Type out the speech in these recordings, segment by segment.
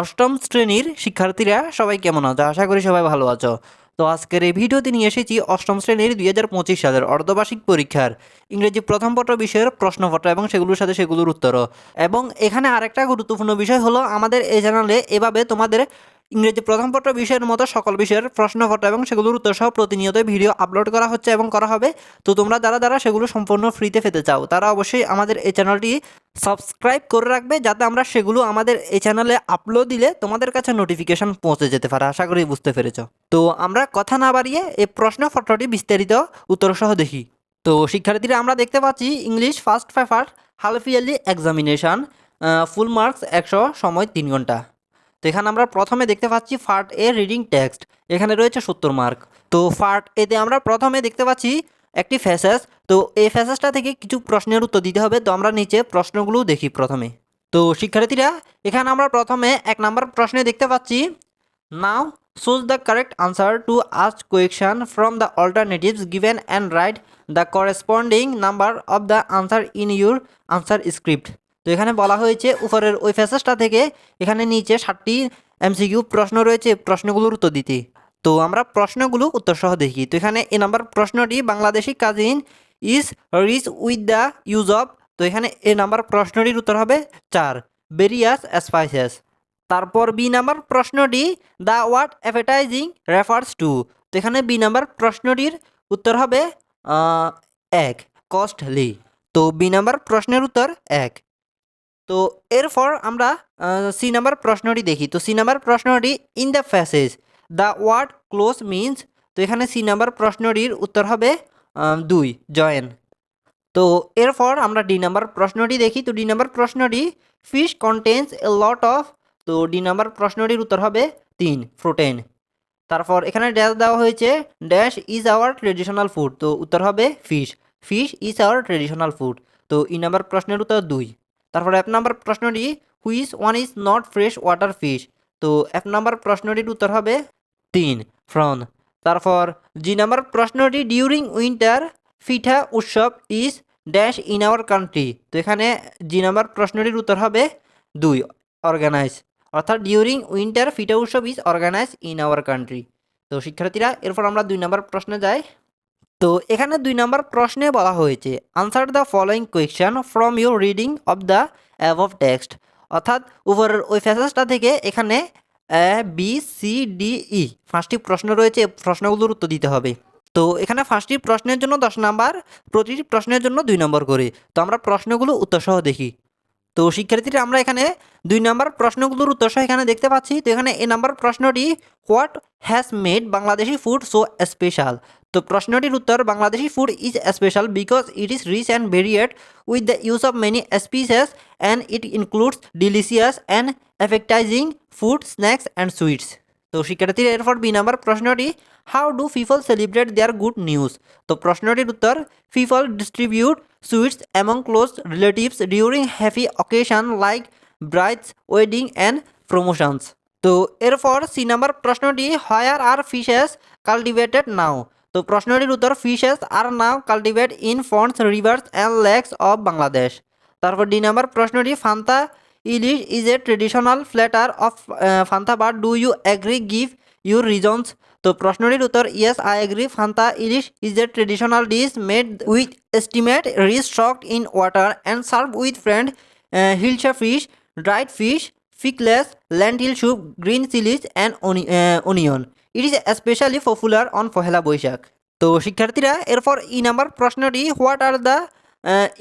অষ্টম শ্রেণির শিক্ষার্থীরা সবাই কেমন আছো? আশা করি সবাই ভালো আছো। তো আজকের এই ভিডিওতে নিয়ে এসেছি অষ্টম শ্রেণির দুই হাজার পঁচিশ সালের অর্ধবার্ষিক পরীক্ষার। ইংরেজি প্রথম পত্র বিষয়ের প্রশ্নপত্র এবং সেগুলোর সাথে সেগুলোর উত্তরও। এবং এখানে আরেকটা গুরুত্বপূর্ণ বিষয় হলো আমাদের এই চ্যানেলে এভাবে তোমাদের ইংরেজি প্রথম পত্র বিষয়ের মতো সকল বিষয়ের প্রশ্নপত্র এবং সেগুলোর উত্তর সহ প্রতিনিয়ত ভিডিও আপলোড করা হচ্ছে এবং করা হবে। তো তোমরা যারা যারা সেগুলো সম্পূর্ণ ফ্রিতে পেতে চাও, তারা অবশ্যই আমাদের এই চ্যানেলটি সাবস্ক্রাইব করে রাখবে যাতে আমরা সেগুলো আমাদের এই চ্যানেলে আপলোড দিলে তোমাদের কাছে নোটিফিকেশন পৌঁছে যেতে পারে। আশা করি বুঝতে পেরেছ। তো আমরা কথা না বাড়িয়ে এই প্রশ্নপত্রটি বিস্তারিত উত্তর সহ দেখি। তো শিক্ষার্থীরা, আমরা দেখতে পাচ্ছি English first paper half yearly examination full marks একশো সময় তিন ঘণ্টা। তো এখানে আমরা প্রথমে দেখতে পাচ্ছি ফার্ট এ রিডিং টেক্সট। এখানে রয়েছে সত্তর মার্ক। তো ফার্ট এতে আমরা প্রথমে দেখতে পাচ্ছি একটি ফ্যাসেস। তো এই ফ্যাসেসটা থেকে কিছু প্রশ্নের উত্তর দিতে হবে। তো আমরা নিচে প্রশ্নগুলো দেখি প্রথমে। তো শিক্ষার্থীরা, এখানে আমরা প্রথমে এক নম্বর প্রশ্নে দেখতে পাচ্ছি now choose the correct answer to ask question from the alternatives given and write the corresponding number of the answer in your answer script. তো এখানে বলা হয়েছে উপরের ওই ফ্যাসেসটা থেকে এখানে নিচে ষাটটি এমসিকিউ প্রশ্ন রয়েছে, প্রশ্নগুলোর উত্তর দিতে। তো আমরা প্রশ্নগুলো উত্তর সহ দেখি। তো এখানে এ নাম্বার প্রশ্নটি, Bangladeshi cuisine is rich with the use of, তো এখানে এ নাম্বার প্রশ্নটির উত্তর হবে চার বেরিয়াস স্পাইসেস। তারপর বি নাম্বার প্রশ্নটি, the word advertising refers to. তো এখানে বি নাম্বার প্রশ্নটির উত্তর হবে এক, কস্টলি। তো বি নাম্বার প্রশ্নের উত্তর, এক। তো এরপর আমরা সি নাম্বার প্রশ্নটি দেখি। তো সি নাম্বার প্রশ্নটি in the passage the word close means তো এখানে সি নাম্বার প্রশ্নটির উত্তর হবে দুই, জয়েন। তো এরপর আমরা ডি নাম্বার প্রশ্নটি দেখি। তো ডি নাম্বার প্রশ্নটি fish contains a lot of তো ডি নাম্বার প্রশ্নটির উত্তর হবে, তিন প্রোটিন তারপর এখানে ড্যাশ দেওয়া হয়েছে dash is our traditional food তো উত্তর হবে fish fish is our traditional food তো ই নাম্বার প্রশ্নের উত্তর দুই। তারপর এক নাম্বার প্রশ্নটি which one is not fresh water fish তো এক নাম্বার প্রশ্নটির উত্তর হবে তিন ফ্রন তারপর জি নাম্বার প্রশ্নটি during winter pitha utsab is dash in our country তো এখানে জি নাম্বার প্রশ্নটির উত্তর হবে দুই অর্গানাইজ অর্থাৎ during winter pitha utsab is organise in our country তো শিক্ষার্থীরা, এরপর আমরা দুই নম্বর প্রশ্নে যাই। তো এখানে দুই নম্বর প্রশ্নে বলা হয়েছে answer the following question from your reading of the above text অর্থাৎ উপরের ওই ফ্যাসেজটা থেকে এখানে A B C D E পাঁচটি প্রশ্ন রয়েছে প্রশ্নগুলোর উত্তর দিতে হবে। তো এখানে পাঁচটি প্রশ্নের জন্য দশ নাম্বার, প্রতিটি প্রশ্নের জন্য দুই নম্বর করে। তো আমরা প্রশ্নগুলো উত্তরসহ দেখি। তো শিক্ষার্থীরা, আমরা এখানে দুই নম্বর প্রশ্নগুলোর উত্তর এখানে দেখতে পাচ্ছি। তো এখানে এ নাম্বার প্রশ্নটি, what has made Bangladeshi food so special? তো প্রশ্নটির উত্তর, Bangladeshi food is special because it is rich and varied with the use of many spices and it includes delicious and appetising food, snacks and sweets. তো শিক্ষার্থীর, এরপর B number প্রশ্নটি how do people celebrate their good news তো প্রশ্নটির উত্তর people distribute sweets among close relatives during happy occasion like brides wedding and promotions তো এরপর C number প্রশ্নটি how are fishes cultivated now তো প্রশ্নটির উত্তর fishes are now cultivate in ponds rivers and lakes of Bangladesh তারপর D number প্রশ্নটি panta ilish is a traditional platter of panta, but do you agree give your reasons? তো প্রশ্নটির উত্তর, yes, I agree. Panta, ilish is a traditional dish made with estimate, rice soaked in water and serve with fried hilsa fish, dried fish, pickles lentil soup, green chillies and onion. It is specially popular on Pohela Boishakh. তো শিক্ষার্থীরা, এরপর E number প্রশ্নটি, what are the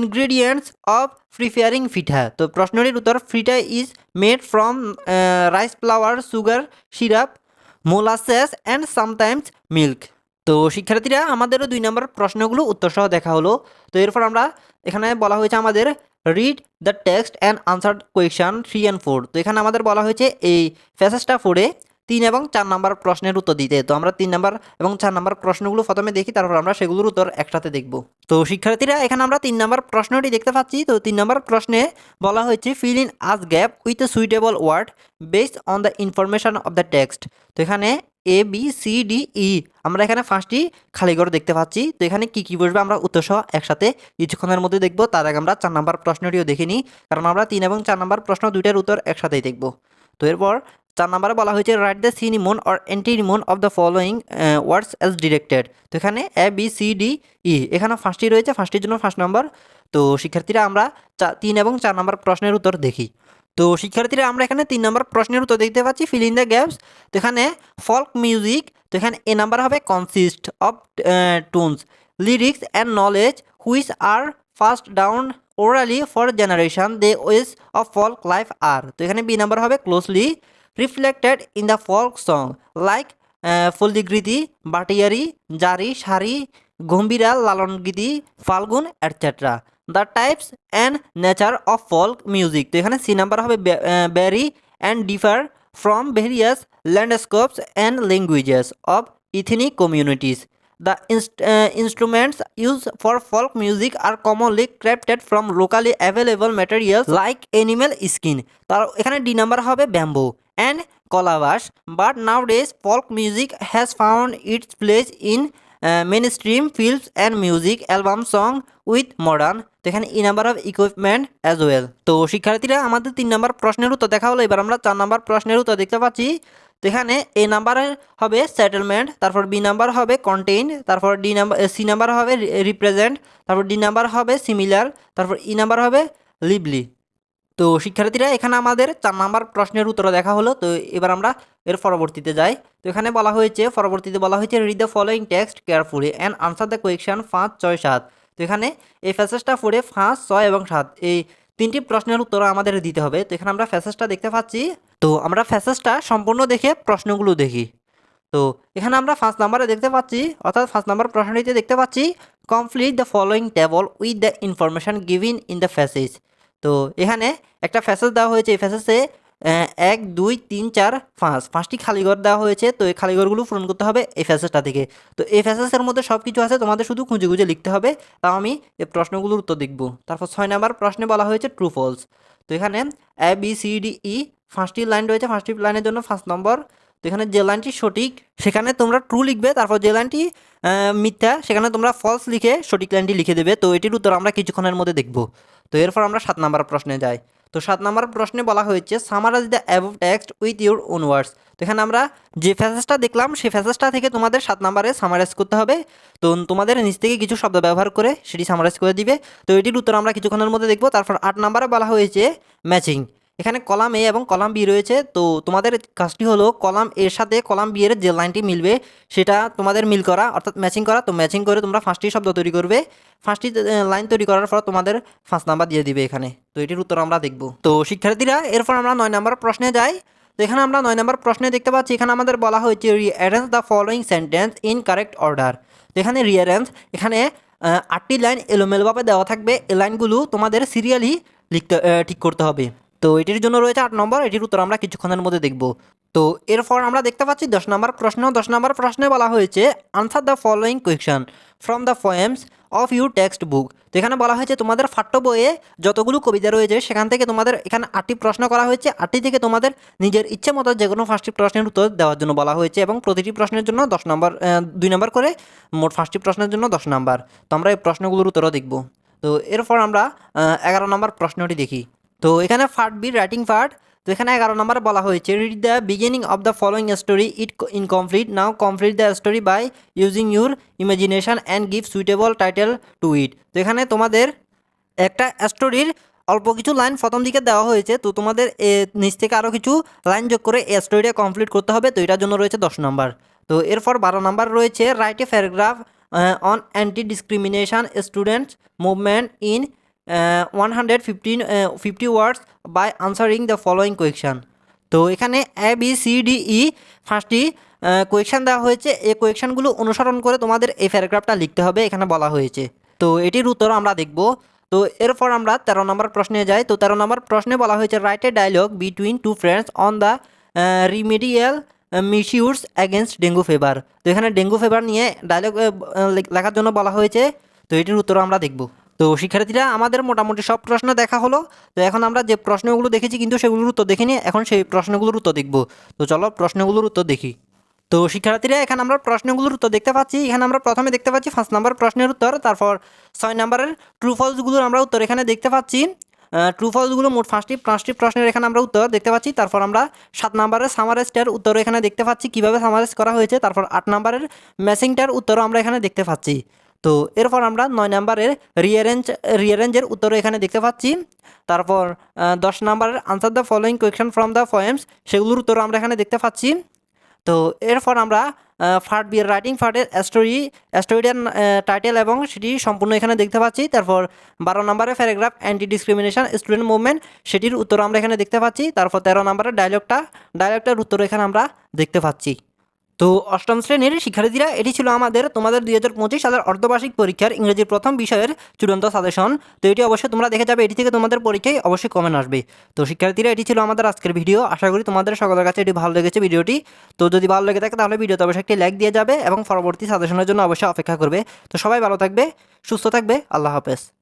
ingredients of preparing pitha তো প্রশ্নটির উত্তর pitha is made from rice flour sugar syrup molasses and sometimes milk তো শিক্ষার্থীরা, আমাদেরও দুই নম্বর প্রশ্নগুলো উত্তর সহ দেখা হলো। তো এরপর আমরা এখানে বলা হয়েছে আমাদের read the text and answer question three and four তো এখানে আমাদের বলা হয়েছে এই প্যাসেজটা পড়ে তিন এবং চার নম্বর প্রশ্নের উত্তর দিতে। তো আমরা তিন নম্বর এবং চার নম্বর প্রশ্নগুলো প্রথমে দেখি, তারপর আমরা সেগুলোর উত্তর একসাথে দেখব। তো শিক্ষার্থীরা, এখানে আমরা তিন নম্বর প্রশ্নটি দেখতে পাচ্ছি। তো তিন নম্বর প্রশ্নে বলা হয়েছে fill in as gap with a suitable word based on the information of the text তো এখানে A B C D E আমরা এখানে ফার্স্টটি খালি ঘর দেখতে পাচ্ছি। তো এখানে কি কি বসবে আমরা উত্তর সহ একসাথে কিছুক্ষণের মধ্যে দেখব। তার আগে আমরা চার নম্বর প্রশ্নটিও দেখে নিই, কারণ আমরা তিন এবং চার নম্বর প্রশ্ন দুইটার উত্তর একসাথেই দেখব। তো এরপর চার নম্বরে বলা হয়েছে write the synonym or antonym of the following words as directed তো এখানে A B C D E এখানে ফার্স্টটি রয়েছে ফার্স্টের জন্য ফার্স্ট নাম্বার তো শিক্ষার্থীরা আমরা চা- তিন এবং চার নম্বর প্রশ্নের উত্তর দেখি। তো শিক্ষার্থীরা আমরা এখানে তিন নম্বর প্রশ্নের উত্তর দেখতে পাচ্ছি ফিল ইন দ্য গ্যাপস তো এখানে ফল্ক মিউজিক তো এখানে এ নাম্বার হবে consist of tunes lyrics and knowledge which are first down orally for generation the ways of folk life are তো এখানে বি নাম্বার হবে closely reflected in the folk song like ফলদিগৃতি bhatiali jari sari gambhira lalongiti Falgun et cetera the types and nature of folk music তো এখানে C number হবে vary and differ from various landscapes and languages of ethnic communities The inst- uh, instruments used for folk music are commonly crafted from locally available materials skin. তার এখানে D number হবে bamboo calabash but nowadays folk music has found its place in mainstream films and music album song with modern এখানে E number of equipment as well তো শিক্ষার্থীরা, আমাদের তিন number প্রশ্নের উত্তর দেখা হলো, এবার আমরা চার নাম্বার প্রশ্নের উত্তর দেখতে পাচ্ছি। তো এখানে এ নাম্বারে হবে সেটেলমেন্ট তারপর বি নাম্বার হবে কন্টেইন তারপর ডি নাম্বার সি নাম্বার হবে রিপ্রেজেন্ট তারপর ডি নাম্বার হবে সিমিলার তারপর ই নাম্বার হবে লিভলি তো শিক্ষার্থীরা, এখানে আমাদের চার নাম্বার প্রশ্নের উত্তর দেখা হলো। তো এবার আমরা এর পরবর্তীতে যাই। তো এখানে বলা হয়েছে, পরবর্তীতে বলা হয়েছে read the following text carefully and answer the question পাঁচ, ছয়, সাত। তো এখানে এই ফ্যাসেজটা পড়ে পাঁচ, ছয় এবং সাত। এই তিনটি প্রশ্নের উত্তর আমাদের দিতে হবে। তো এখানে আমরা ফ্যাসেজটা দেখতে পাচ্ছি। তো আমরা ফ্যাসেজটা সম্পূর্ণ দেখে প্রশ্নগুলো দেখি। তো এখানে আমরা ফার্স্ট নাম্বারে দেখতে পাচ্ছি, অর্থাৎ ফার্স্ট নাম্বার প্রশ্নটিতে দেখতে পাচ্ছি complete the following table with the information given in the passage তো এখানে একটা ফ্যাসেজ দেওয়া হয়েছে, এই ফ্যাসেজে এক, দুই, তিন, চার, পাঁচ। পাঁচটি খালিঘর দেওয়া হয়েছে, তো এই খালিঘরগুলো পূরণ করতে হবে এই ফ্যাসেজটা থেকে। তো এই ফ্যাসেজের মধ্যে সব কিছু আছে, তোমাদের শুধু খুঁজে খুঁজে লিখতে হবে, তাও আমি এই প্রশ্নগুলোর উত্তর দেখব। তারপর ছয় নাম্বার প্রশ্নে বলা হয়েছে ট্রু ফলস তো এখানে A B C D E পাঁচটি লাইন রয়েছে, পাঁচটি লাইনের জন্য ফার্স্ট নম্বর তো এখানে যে লাইনটি সঠিক, সেখানে তোমরা ট্রু লিখবে, তারপর যে লাইনটি মিথ্যা, সেখানে তোমরা ফলস লিখে সঠিক লাইনটি লিখে দেবে। তো এটির উত্তর আমরা কিছুক্ষণের মধ্যে দেখব। তো এরপর আমরা সাত নাম্বার প্রশ্নে যাই। তো সাত নাম্বার প্রশ্নে বলা হয়েছে summarise the above text with your own words তো এখানে আমরা যে ফ্যাসেজটা দেখলাম, সেই ফ্যাসেজটা থেকে তোমাদের সাত নাম্বারে সামারাইজ করতে হবে। তো তোমাদের নিচ থেকে কিছু শব্দ ব্যবহার করে সেটি সামারাইজ করে দিবে। তো এটির উত্তর আমরা কিছুক্ষণের মধ্যে দেখব। তারপর আট নাম্বারে বলা হয়েছে ম্যাচিং এখানে কলাম এ এবং কলাম বি রয়েছে। তো তোমাদের কাজটি হলো কলাম এর সাথে কলাম বি এর যে লাইনটি মিলবে, সেটা তোমাদের মিল করা, অর্থাৎ ম্যাচিং করা। তো ম্যাচিং করে তোমরা ফার্স্টটি শব্দ তৈরি করবে। ফার্স্টটি লাইন তৈরি করার পর তোমাদের ফার্স্ট নাম্বার দিয়ে দিবে এখানে। তো এটির উত্তর আমরা দেখব। তো শিক্ষার্থীরা, এরপর আমরা নয় নাম্বার প্রশ্নে যাই। তো এখানে আমরা নয় নম্বর প্রশ্নে দেখতে পাচ্ছি, এখানে আমাদের বলা হয়েছে rearrange the following sentence in correct order তো এখানে রিঅ্যারেঞ্জ এখানে আটটি লাইন এলোমেলোভাবে দেওয়া থাকবে। এই লাইনগুলো তোমাদের সিরিয়ালি লিখতে ঠিক করতে হবে। তো এটির জন্য রয়েছে আট নম্বর, এটির উত্তর আমরা কিছুক্ষণের মধ্যে দেখব। তো এরপর আমরা দেখতে পাচ্ছি দশ নম্বর প্রশ্ন। দশ নম্বর প্রশ্নে বলা হয়েছে answer the following question from the poems of you textbook তো এখানে বলা হয়েছে, তোমাদের পাঠ্য বইয়ে যতগুলো কবিতা রয়েছে, সেখান থেকে তোমাদের এখানে আটটি প্রশ্ন করা হয়েছে। আটটি থেকে তোমাদের নিজের ইচ্ছে মতো যে কোনো পাঁচটি প্রশ্নের উত্তর দেওয়ার জন্য বলা হয়েছে এবং প্রতিটি প্রশ্নের জন্য দশ নম্বর দুই নম্বর করে মোট পাঁচটি প্রশ্নের জন্য দশ নম্বর। তো আমরা এই প্রশ্নগুলোর উত্তরও দেখব। তো এরপর আমরা এগারো নম্বর প্রশ্নটি দেখি। তো এখানে ফার্ট বি, রাইটিং ফার্ট তো এখানে এগারো নম্বরে বলা হয়েছে read the beginning of the following story it incomplete now complete the story by using your imagination and give suitable title to it তো এখানে তোমাদের একটা স্টোরির অল্প কিছু লাইন প্রথম দিকে দেওয়া হয়েছে, তো তোমাদের এ নিচ থেকে আরও কিছু লাইন যোগ করে এই স্টোরিটা কমপ্লিট করতে হবে, তো এটার জন্য রয়েছে দশ নম্বর। তো এরপর বারো নম্বর রয়েছে write a paragraph on anti discrimination students movement in one hundred fifteen fifty words by answering the following question তো এখানে A B C D E পাঁচটি কোয়েকশন দেওয়া হয়েছে। এই কোয়েকশনগুলো অনুসরণ করে তোমাদের এই প্যারাগ্রাফটা লিখতে হবে, এখানে বলা হয়েছে। তো এটির উত্তর আমরা দেখব। তো এরপর আমরা তেরো নম্বর প্রশ্নে যাই। তো তেরো নম্বর প্রশ্নে বলা হয়েছে write a dialogue between two friends on the remedial misuse against dengue fever তো এখানে ডেঙ্গু ফিভার নিয়ে ডায়লগ লেখার জন্য বলা হয়েছে। তো এটির উত্তর আমরা দেখব। তো শিক্ষার্থীরা, আমাদের মোটামুটি সব প্রশ্ন দেখা হলো। তো এখন আমরা যে প্রশ্নগুলো দেখেছি কিন্তু সেগুলোর উত্তর দেখিনি, এখন সেই প্রশ্নগুলোর উত্তর দেখব। তো চলো প্রশ্নগুলোর উত্তর দেখি। তো শিক্ষার্থীরা, এখানে আমরা প্রশ্নগুলোর উত্তর দেখতে পাচ্ছি। এখানে আমরা প্রথমে দেখতে পাচ্ছি ফার্স্ট নাম্বার প্রশ্নের উত্তর, তারপর ছয় নাম্বারের ট্রু ফলসগুলোর আমরা উত্তর এখানে দেখতে পাচ্ছি। ট্রু ফলসগুলো মোট পাঁচটি পাঁচটি প্রশ্নের এখানে আমরা উত্তর দেখতে পাচ্ছি। তারপর আমরা সাত নাম্বারের সামারাইজটার উত্তর এখানে দেখতে পাচ্ছি, কীভাবে সামারাইজ করা হয়েছে। তারপর আট নাম্বারের ম্যাসিংটার উত্তরও আমরা এখানে দেখতে পাচ্ছি। তো এরপর আমরা নয় নাম্বারের রিয়ারেঞ্জ রিয়ারেঞ্জের উত্তরও এখানে দেখতে পাচ্ছি। তারপর দশ নাম্বারের answer the following question from the poems সেগুলোর উত্তর আমরা এখানে দেখতে পাচ্ছি। তো এরপর আমরা ফার্ট বিয়ার রাইটিং ফার্টের স্টোরি স্টোরিটার টাইটেল এবং সেটি সম্পূর্ণ এখানে দেখতে পাচ্ছি। তারপর, বারো নম্বরের paragraph anti discrimination student movement সেটির উত্তর আমরা এখানে দেখতে পাচ্ছি। তারপর তেরো নম্বরের ডায়লগটা ডায়লগটার উত্তর এখানে আমরা দেখতে পাচ্ছি। তো অষ্টম শ্রেণির শিক্ষার্থীরা, এটি ছিল আমাদের, তোমাদের দুই হাজার পঁচিশ সালের অর্ধবার্ষিক পরীক্ষার ইংরেজির প্রথম বিষয়ের চূড়ান্ত সাজেশন তো এটি অবশ্যই তোমরা দেখে যাবে, এটি থেকে তোমাদের পরীক্ষায় অবশ্যই কমেন্ট আসবে। তো শিক্ষার্থীরা, এটি ছিল আমাদের আজকের ভিডিও আশা করি তোমাদের সকলের কাছে এটি ভালো লেগেছে ভিডিওটি। তো যদি ভালো লেগে থাকে, তাহলে ভিডিওতে অবশ্যই একটি লাইক দিয়ে যাবে এবং পরবর্তী সাজেশনের জন্য অবশ্যই অপেক্ষা করবে। তো সবাই ভালো থাকবে, সুস্থ থাকবে, আল্লাহ হাফেজ।